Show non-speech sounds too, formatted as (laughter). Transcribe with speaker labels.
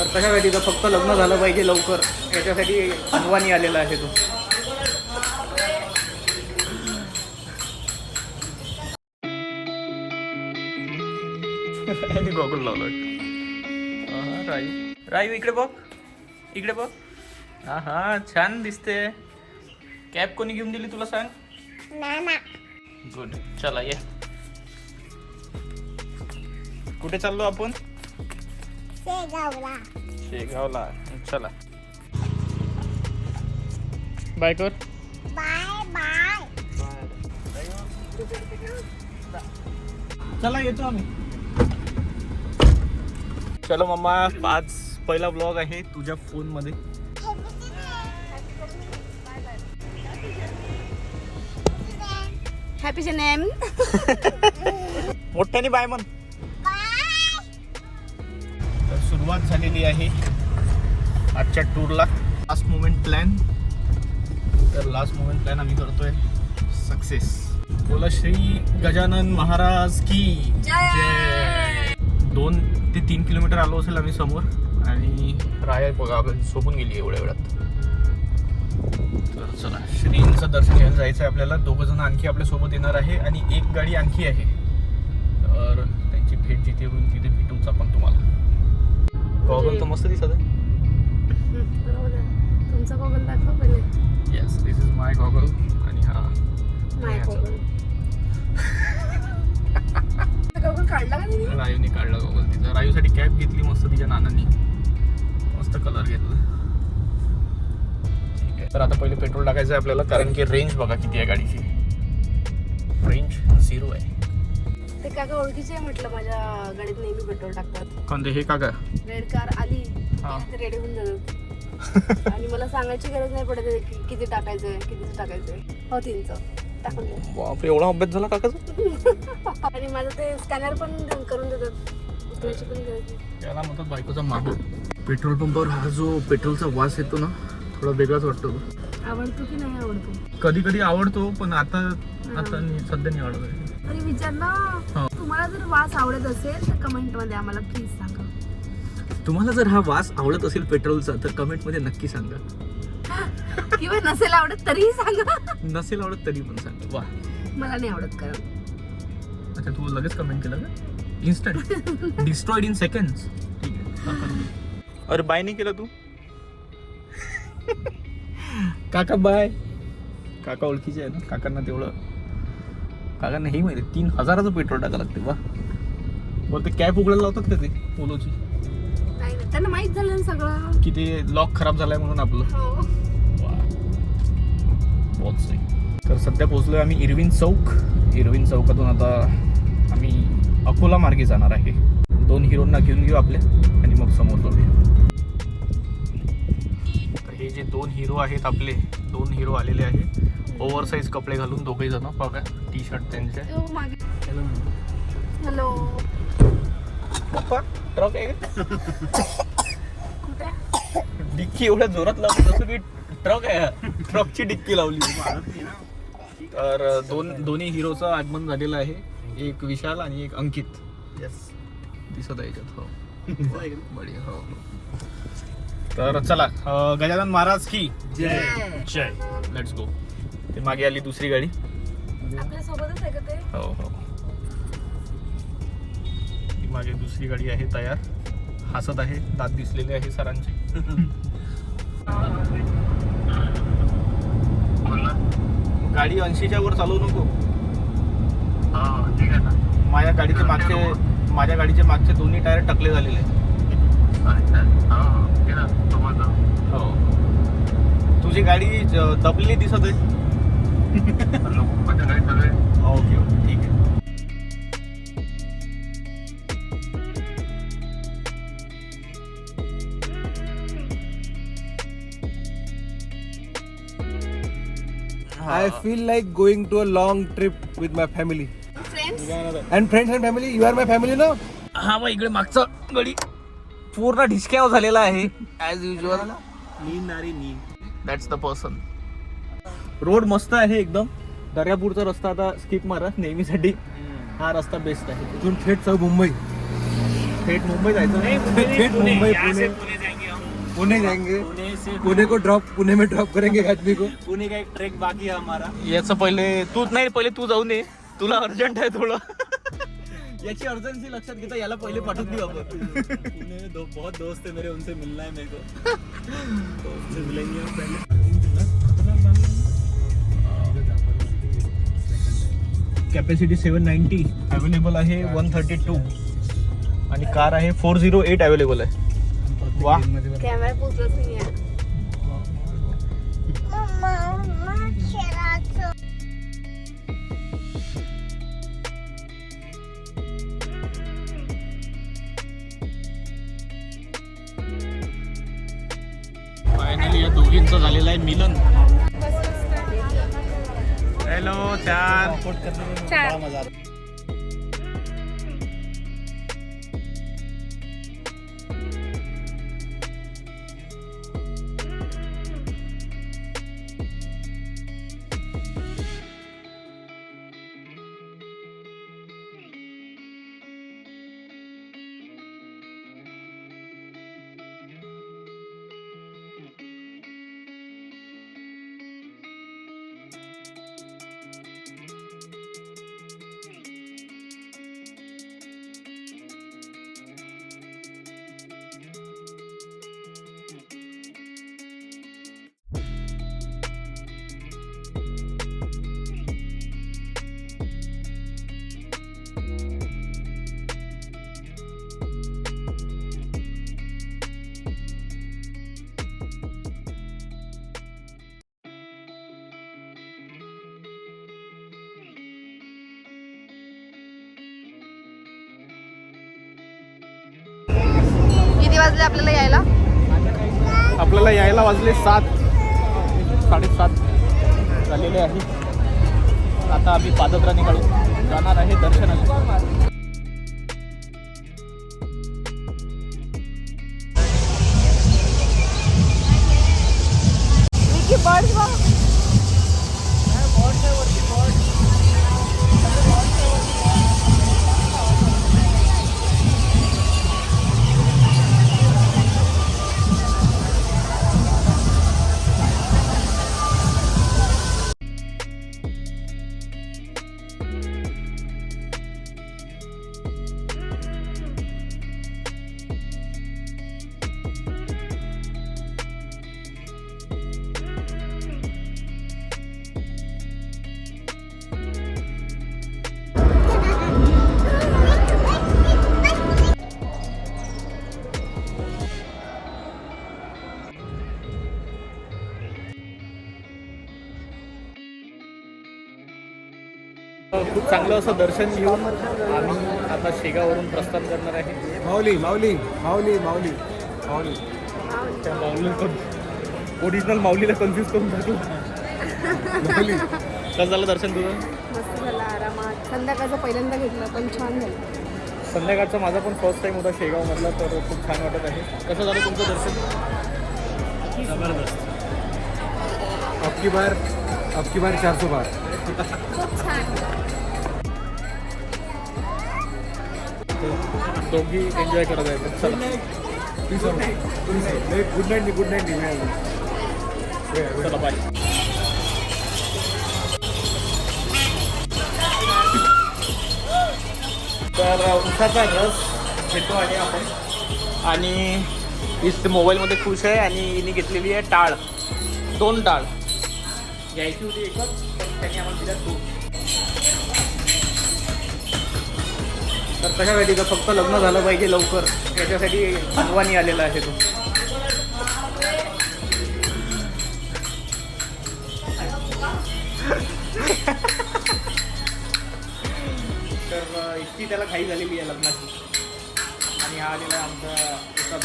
Speaker 1: तर कशासाठी? तर फक्त लग्न झालं पाहिजे लवकर. याच्यासाठी हनवानी आलेला आहे तो. (laughs) गॉगल लावलं. रायू रायू इकडे बघ. इकडे बघ. हा हा छान दिसते. कॅब कोणी घेऊन दिली तुला सांग? गुड. चला ये. कुठे चाललो आपण?
Speaker 2: शेगावला.
Speaker 1: शेगावला. चला. बाय कर.
Speaker 2: Bye bye.
Speaker 1: चला येतो आम्ही. चलो मम्मा. आज पहिला ब्लॉग आहे तुझ्या फोनमध्ये
Speaker 2: हॅपी नेम
Speaker 1: मोठ्याने बाय म्हण. सुरुवात झालेली आहे आजच्या टूरला. लास्ट मोमेंट प्लॅन तर लास्ट मोमेंट प्लॅन आम्ही करतोय. सक्सेस बोला श्री गजानन महाराज की जय! दोन ते तीन किलोमीटर आलो असेल आम्ही समोर आणि राया बघा आपल्याला झोपून गेली एवढ्या वेळात. तर चला श्रींचं दर्शन घ्यायला जायचं आहे आपल्याला. दोघं जण आणखी आपल्यासोबत येणार आहे आणि एक गाडी आणखी आहे. तर त्यांची भेट जिथे होईल तिथे भेटूच आपण गॉगल तर मस्त दिसत आहे.
Speaker 2: बरोबर आहे. तुमचा गॉगल दाखवा पहिले.
Speaker 1: Yes this is my goggle आणि हा
Speaker 2: माय
Speaker 1: याचा.
Speaker 2: गॉगल गॉगल (laughs) काढला का तिने
Speaker 1: रायूने काढला गॉगल तिचा. रायूसाठी कॅप घेतली मस्त तिच्या नानांनी. मस्त कलर घेतला. ठीक आहे. तर आता पहिले पेट्रोल टाकायचं आहे आपल्याला कारण की रेंज बघा किती आहे गाडीची. रेंज झिरो आहे.
Speaker 2: ते काका ओळखीचे आहे म्हटलं माझ्या गाडीत नेहमी पेट्रोल टाकतात.
Speaker 1: कोणते? हे का का
Speaker 2: रेड कार आली
Speaker 1: हा.
Speaker 2: ते रेडी होऊन जातात. (laughs) आणि मला सांगायची गरज नाही पडत की किती टाकायचंय कितीचं टाकायचंय. हो तीनचं. टाकून दे.
Speaker 1: बापरे एवढा अभ्यास झाला काकाचा? (laughs)
Speaker 2: आणि माझं ते स्कॅनर पण करून देतात. उतरायची पण गरज नाही.
Speaker 1: त्याला म्हणतात बायकोचा मागो पेट्रोल पंपावर हा जो पेट्रोलचा वास येतो ना थोडा वेगळाच वाटतो
Speaker 2: आवडतो की नाही आवडतो?
Speaker 1: कधी कधी आवडतो पण आता आता सध्या नाही आहे.
Speaker 2: अरे विचार ना
Speaker 1: हा.
Speaker 2: तुम्हाला जर वास आवडत असेल तर कमेंटमध्ये आम्हाला प्लीज सांगा.
Speaker 1: तुम्हाला जर हा वास आवडत असेल पेट्रोलचा तर कमेंटमध्ये नक्की सांगा.
Speaker 2: किंवा नसेल आवडत तरीही सांगा.
Speaker 1: नसेल आवडत तरी पण सांगा. वा.
Speaker 2: मला नाही आवडत कारण
Speaker 1: अच्छा तू लगेच कमेंट केलं का? इन्स्टंट डिस्ट्रॉइड इन सेकंड्स ठीक आहे अरे बाय नाही केला तू. (laughs) काका बाय काका ओळखीचे आहे ना? काकांना तेवढं काकांना हे माहिती तीन हजाराचं पेट्रोल टाका लागते वा. बरं ते कॅब उघडायला लावतात का ते? ओलोची.
Speaker 2: त्यांना माहीत झालं ना सगळं.
Speaker 1: की ते लॉक खराब झालाय म्हणून आपलं.
Speaker 2: हो.
Speaker 1: तर सध्या पोहोचलोय आम्ही इरविन चौक. इरविन चौकातून आता आम्ही अकोला मार्गे जाणार आहे. दोन हिरोंना घेऊन घेऊ आपल्या आणि मग समोर जाऊया. तर हे जे दोन हिरो आहेत आपले दोन हिरो आलेले आहेत. ओव्हर साईज कपडे घालून दोघे जण बघा. टी शर्ट त्यांचे.
Speaker 2: तो मागे. हॅलो
Speaker 1: पप्पा ट्रक आहे डिक्की एवढ्या जोरात लावली जसं की ट्रक आहे ट्रकची डिक्की लावली. तर दोन दोन्ही हिरोचं आगमन झालेलं आहे. एक विशाल आणि एक अंकित. दिसत आहे याच्यात हो. बढिया हो हो. तर चला गजानन महाराज की
Speaker 2: जय.
Speaker 1: जय. लेट्स गो ते मागे आली दुसरी गाडी.
Speaker 2: आपल्या सोबतच आहे का ते?
Speaker 1: हो हो. मागे दुसरी गाडी आहे तयार. हसत आहे दात दिसलेले आहे सरांचे. गाडी ऐंशीच्या वर चालवू नको. माझ्या गाडीचे मागचे माझ्या गाडीचे मागचे दोन्ही टायर टकले झालेले. आहेत. हो तुझी गाडी दबलेली दिसत आहे. ओके ओके ठीक आहे
Speaker 3: I feel like going to a long trip with my family.
Speaker 2: Friends
Speaker 3: And friends and family, you are my family now?
Speaker 1: हा मग इकडे मागचा गडी पूर्ण ढिसक्यावर झालेला आहे as usual that's the person road मस्त आहे एकदम. दर्यापूरचा रस्ता आता स्किप मारा नेहमीसाठी. हा रस्ता बेस्ट आहे.
Speaker 3: इथून थेट जाऊ मुंबई.
Speaker 1: थेट मुंबई जायचं. नाही
Speaker 3: थेट मुंबई पुणे. पुणे. जाएंगे पुणे को ड्रॉप पुणे में ड्रॉप करेंगे आदमी को.
Speaker 4: पुणे का एक ट्रेक बाकी है हमारा.
Speaker 1: याचं पहिले तू नाही पहिले तू जाऊन ये. तुला अर्जंट आहे थोडं.
Speaker 4: याची अर्जन्सी लक्षात घेता याला पहिले पाठवून देऊ आपण. पुणे में दो बहुत दोस्त है मेरे उनसे मिलना है मेरे को. (laughs) तो उनसे मिलेंगे हम पहले.
Speaker 1: Capacity seven ninety. अवेलेबल आहे वन थर्टी टू आणि कार आहे फोर झिरो एट अवेलेबल आहे. वा. फायनली या दोघींचं झालेलं आहे मिलन. हॅलो छान
Speaker 2: किती वाजले आपल्याला यायला?
Speaker 1: आपल्याला यायला वाजले सात. साडेसात झालेले आहे. आता आम्ही पादत्रा निघालो. जाणार आहे दर्शनाला.
Speaker 2: बर्ड्स
Speaker 1: खूप चांगलं असं दर्शन घेऊन आम्ही आता शेगावरून प्रस्थान करणार आहे.
Speaker 3: माऊली माऊली माऊली माऊली. माऊली.
Speaker 1: त्या माऊलीला ओरिजिनल माऊलीला कन्फ्यूज करून टाकलं.
Speaker 3: माऊली.
Speaker 1: कसं झालं दर्शन तुझं.
Speaker 2: मस्त झाला आरामात. संध्याकाळचं पहिल्यांदा घेतलं पण छान झालं.
Speaker 1: संध्याकाळचा माझा पण फर्स्ट टाइम होता शेगावमधला तर खूप छान वाटत आहे. कसं झालं तुमचं दर्शन?
Speaker 4: जबरदस्त.
Speaker 3: अबकी बार अबकी बार चार
Speaker 1: दोघी एन्जॉय करत आहेत. चला.
Speaker 3: गुड नाईट गुड नाईट
Speaker 1: चला बाय तर उसाचा रस घेतो आहे आपण. आणि इस मोबाईलमध्ये खुश आहे आणि हिने घेतलेली आहे टाळ दोन टाळ घ्यायची होती एकच त्यांनी आम्हाला दिला तो तर कशासाठी तर फक्त लग्न झालं पाहिजे लवकर? त्याच्यासाठी भगवानी आलेला आहे तो. तर इतकी त्याला घाई झालेली आहे लग्नाची. आणि हा आलेला आमचा एका